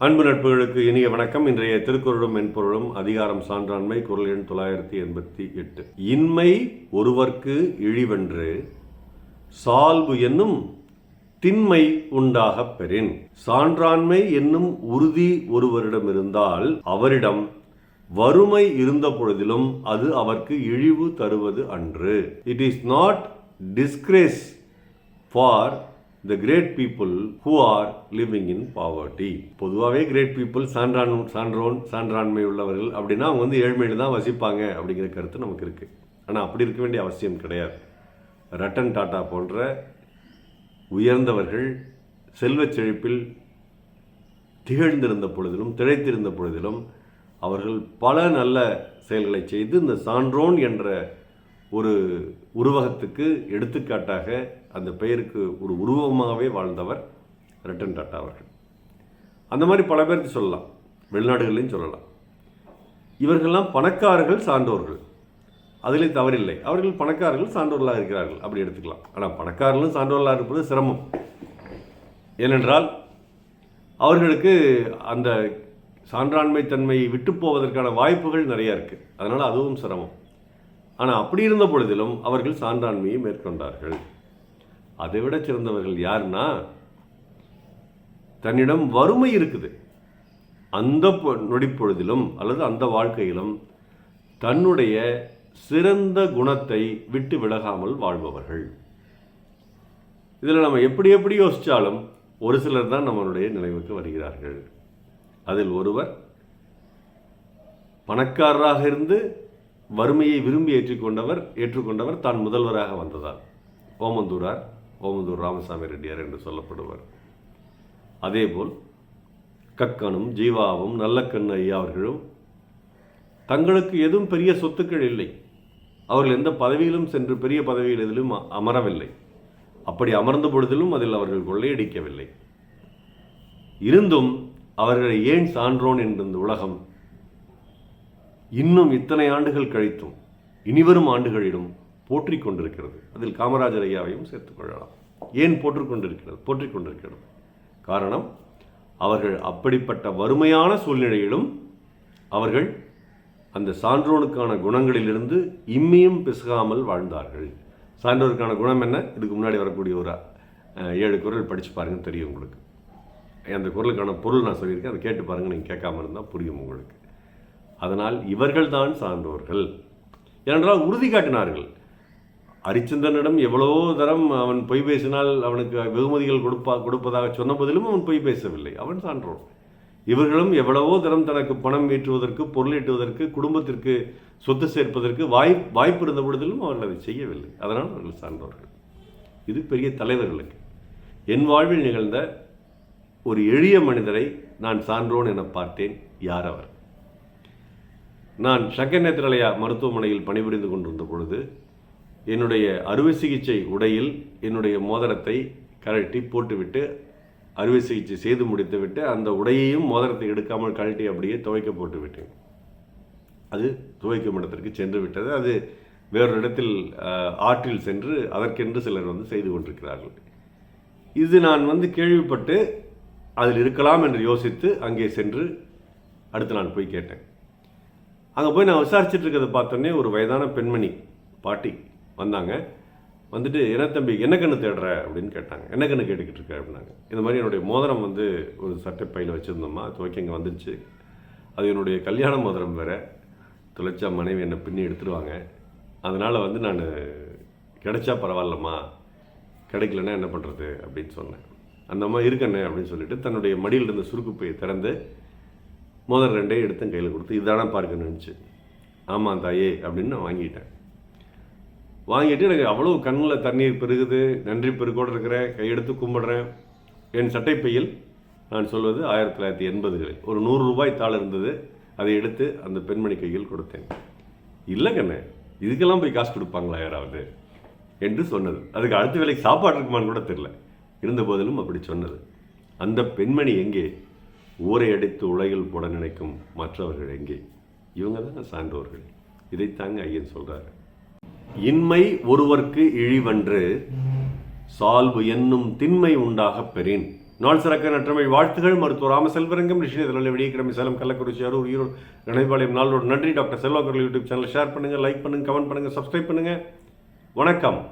அன்பு நட்புகளுக்கு இனிய வணக்கம். இன்றைய திருக்குறளும் மென்பொருளும் அதிகாரம் சான்றாண்மை குரல் எண் தொள்ளாயிரத்தி எண்பத்தி எட்டு. இன்மை ஒருவர்க்கு இழிவென்று சால்பு என்னும் திண்மை உண்டாகப் பெறின். சான்றாண்மை என்னும் உறுதி ஒருவரிடம் இருந்தால் அவரிடம் வறுமை இருந்த பொழுதிலும் அது அவர்க்கு இழிவு தருவது அன்று. It is not disgrace for the great people who are living in poverty பொதுவாகவே கிரேட் பீப்புள் சான்றான் சான்றோன் சான்றாண்மை உள்ளவர்கள் அப்படின்னா அவங்க வந்து ஏழ்மையில் தான் வசிப்பாங்க அப்படிங்கிற கருத்து நமக்கு இருக்குது ஆனால் அப்படி இருக்க வேண்டிய அவசியம் கிடையாது. ரட்டன் டாட்டா போன்ற உயர்ந்தவர்கள் செல்வச் செழிப்பில் திகழ்ந்திருந்த பொழுதிலும் திழைத்திருந்த பொழுதிலும் அவர்கள் பல நல்ல செயல்களை செய்து இந்த சான்றோன் என்ற ஒரு உருவகத்துக்கு எடுத்துக்காட்டாக அந்த பெயருக்கு ஒரு உருவமாகவே வாழ்ந்தவர் ரட்டன் டாட்டா அவர்கள். அந்த மாதிரி பல பேருக்கு சொல்லலாம். வெளிநாடுகள்லையும் சொல்லலாம். இவர்கள்லாம் பணக்காரர்கள் சான்றோர்கள். அதிலே தவறில்லை. அவர்கள் பணக்காரர்கள் சான்றோர்களாக இருக்கிறார்கள். அப்படி எடுத்துக்கலாம். ஆனால் பணக்காரர்களும் சான்றோர்களாக இருப்பது சிரமம். ஏனென்றால் அவர்களுக்கு அந்த சான்றாண்மை தன்மையை விட்டு போவதற்கான வாய்ப்புகள் நிறைய இருக்குது அதனால் அதுவும் சிரமம். ஆனால் அப்படி இருந்த பொழுதிலும் அவர்கள் சான்றாண்மையை மேற்கொண்டார்கள். அதை விட சிறந்தவர்கள் யாருன்னா தன்னிடம் வறுமை இருக்குது. அந்த பொ- நொடிப்பொழுதிலும் அல்லது அந்த வாழ்க்கையிலும் தன்னுடைய சிறந்த குணத்தை விட்டு விலகாமல் வாழ்பவர்கள். இதில் நம்ம எப்படி எப்படி யோசித்தாலும் ஒரு சிலர் தான் நம்மளுடைய நினைவுக்கு வருகிறார்கள். அதில் ஒருவர் பணக்காரராக இருந்து வறுமையை விரும்பி ஏற்றுக்கொண்டவர் ஏற்றுக்கொண்டவர் தான் முதல்வராக வந்ததால். ஓமந்தூரார் ஓமந்தூர் ராமசாமி ரெட்டியார் என்று சொல்லப்படுவார். அதேபோல் கக்கனும் ஜீவாவும் நல்லக்கண்ணு ஐயா அவர்களும் தங்களுக்கு எதுவும் பெரிய சொத்துக்கள் இல்லை. அவர்கள் எந்த பதவியிலும் சென்று பெரிய பதவியில் எதிலும் அமரவில்லை. அப்படி அமர்ந்த பொழுதிலும் அதில் அவர்கள் கொள்ளையடிக்கவில்லை. இருந்தும் அவர்களை ஏன் சான்றோன் என்ற இந்த உலகம் இன்னும் இத்தனை ஆண்டுகள் கழித்தும் இனிவரும் ஆண்டுகளிலும் போற்றிக் கொண்டிருக்கிறது. அதில் காமராஜர் ஐயாவையும் சேர்த்துக் கொள்ளலாம். ஏன் போற்றுக்கொண்டிருக்கிறது போற்றிக் கொண்டிருக்கிறது. காரணம் அவர்கள் அப்படிப்பட்ட வறுமையான சூழ்நிலையிலும் அவர்கள் அந்த சான்றோனுக்கான குணங்களிலிருந்து இம்மியும் பிசகாமல் வாழ்ந்தார்கள். சான்றோருக்கான குணம் என்ன? இதுக்கு முன்னாடி வரக்கூடிய ஒரு ஏழு குரல் படித்து பாருங்கள் தெரியும் உங்களுக்கு. அந்த குரலுக்கான பொருள் நான் சொல்லியிருக்கேன். அதை கேட்டு பாருங்கள் நீங்கள் கேட்காம இருந்தால் புரியும் உங்களுக்கு. அதனால் இவர்கள்தான் சான்றோர்கள். ஏனென்றால் உறுதி காட்டினார்கள். அரிச்சந்திரனிடம் எவ்வளவோ தரம் அவன் பொய் பேசினால் அவனுக்கு வெகுமதிகள் கொடுப்பா கொடுப்பதாக சொன்ன போதிலும் அவன் பொய் பேசவில்லை. அவன் சான்றோன் இவர்களும் எவ்வளவோ தரம் தனக்கு பணம் ஈட்டுவதற்கு பொருள் ஈட்டுவதற்கு குடும்பத்திற்கு சொத்து சேர்ப்பதற்கு வாய் வாய்ப்பு இருந்த பொழுதிலும் அவர்கள் அதை செய்யவில்லை. அதனால் அவர்கள் சான்றோர்கள். இது பெரிய தலைவர்களுக்கு. என் வாழ்வில் நிகழ்ந்த ஒரு எளிய மனிதரை நான் சான்றோன் என பார்த்தேன். யார் அவர்? நான் சக்கர நேத்திரலயா மருத்துவமனையில் பணிபுரிந்து கொண்டிருந்த பொழுது என்னுடைய அறுவை சிகிச்சை உடையில் என்னுடைய மோதிரத்தை கழட்டி போட்டுவிட்டு அறுவை சிகிச்சை செய்து முடித்துவிட்டு அந்த உடையையும் மோதிரத்தை எடுக்காமல் கழட்டி அப்படியே துவைக்க போட்டு விட்டேன் அது துவைக்கும் இடத்திற்கு சென்று விட்டது. அது வேறொரு இடத்தில் ஆற்றில் சென்று அதற்கென்று சிலர் வந்து செய்து கொண்டிருக்கிறார்கள். இது நான் வந்து கேள்விப்பட்டு அதில் இருக்கலாம் என்று யோசித்து அங்கே சென்று அடுத்து நான் போய் கேட்டேன். அங்கே போய் நான் விசாரிச்சுட்டு இருக்கிறத பார்த்தோன்னே ஒரு வயதான பெண்மணி பாட்டி வந்தாங்க. வந்துட்டு என்ன தம்பி என்ன கண்ணு தேடுற? அப்படின்னு கேட்டாங்க. என்ன கண்ணு கேட்டுக்கிட்டு இருக்க? அப்படின்னாங்க. இந்த மாதிரி என்னுடைய மோதிரம் வந்து ஒரு சட்டை பையில் வச்சுருந்தோம்மா துவைக்க இங்கே வந்துருச்சு. அது என்னுடைய கல்யாண மோதிரம் வேற. தொலைச்சா மனைவி என்னை பின்னி எடுத்துருவாங்க. அதனால் வந்து நான் கிடைச்சா பரவாயில்லம்மா. கிடைக்கலன்னா என்ன பண்ணுறது அப்படின்னு சொன்னேன். அந்த அம்மா இருக்கண்ணே அப்படின்னு சொல்லிட்டு தன்னுடைய மடியில் இருந்த திறந்து முதல் ரெண்டையும் எடுத்து கையில் கொடுத்து இதான பார்க்க நினச்சி. ஆமாம் தாயே அப்படின்னு நான் வாங்கிட்டேன். வாங்கிட்டு எனக்கு அவ்வளோ கண்ணில் தண்ணீர் பெருகுது. நன்றி பெருக்கோடு இருக்கிறேன். கையெடுத்து கும்பிடுறேன். என் சட்டைப்பையில் நான் சொல்வது ஆயிரத்தி தொள்ளாயிரத்தி எண்பதுகளில். ஒரு நூறு ரூபாய் தாள் இருந்தது. அதை எடுத்து அந்த பெண்மணி கையில் கொடுத்தேன். இல்லை கண்ணே இதுக்கெல்லாம் போய் காசு கொடுப்பாங்களா யாராவது? என்று சொன்னது. அதுக்கு அடுத்த வேலைக்கு சாப்பாடு இருக்குமான்னு கூட தெரில இருந்த போதிலும் அப்படி சொன்னது. அந்த பெண்மணி எங்கே? ஊரை அடித்து உலகில் போட நினைக்கும் மற்றவர்கள் எங்கே? இவங்க தான் சான்றோர்கள். இதைத்தாங்க ஐயன் சொல்கிறார் இன்மை ஒருவர்க்கு இழிவன்று சால்வு என்னும் திண்மை உண்டாகப் பெறின். நாள் சிறக்க நற்றமை வாழ்த்துகள். மருத்துவர் ராமசெல்வரங்கம் ரிஷினி விடியக்கிழமை சேலம் கள்ளக்குறிச்சி அரூர் ஈரோடு இணைப்பாளையம் நாளோடு நன்றி. டாக்டர் செல்வாக்கர்கள் யூடியூப் சேனல். ஷேர் பண்ணுங்கள் லைக் பண்ணுங்கள் கமெண்ட் பண்ணுங்கள் சப்ஸ்கிரைப் பண்ணுங்கள் வணக்கம்.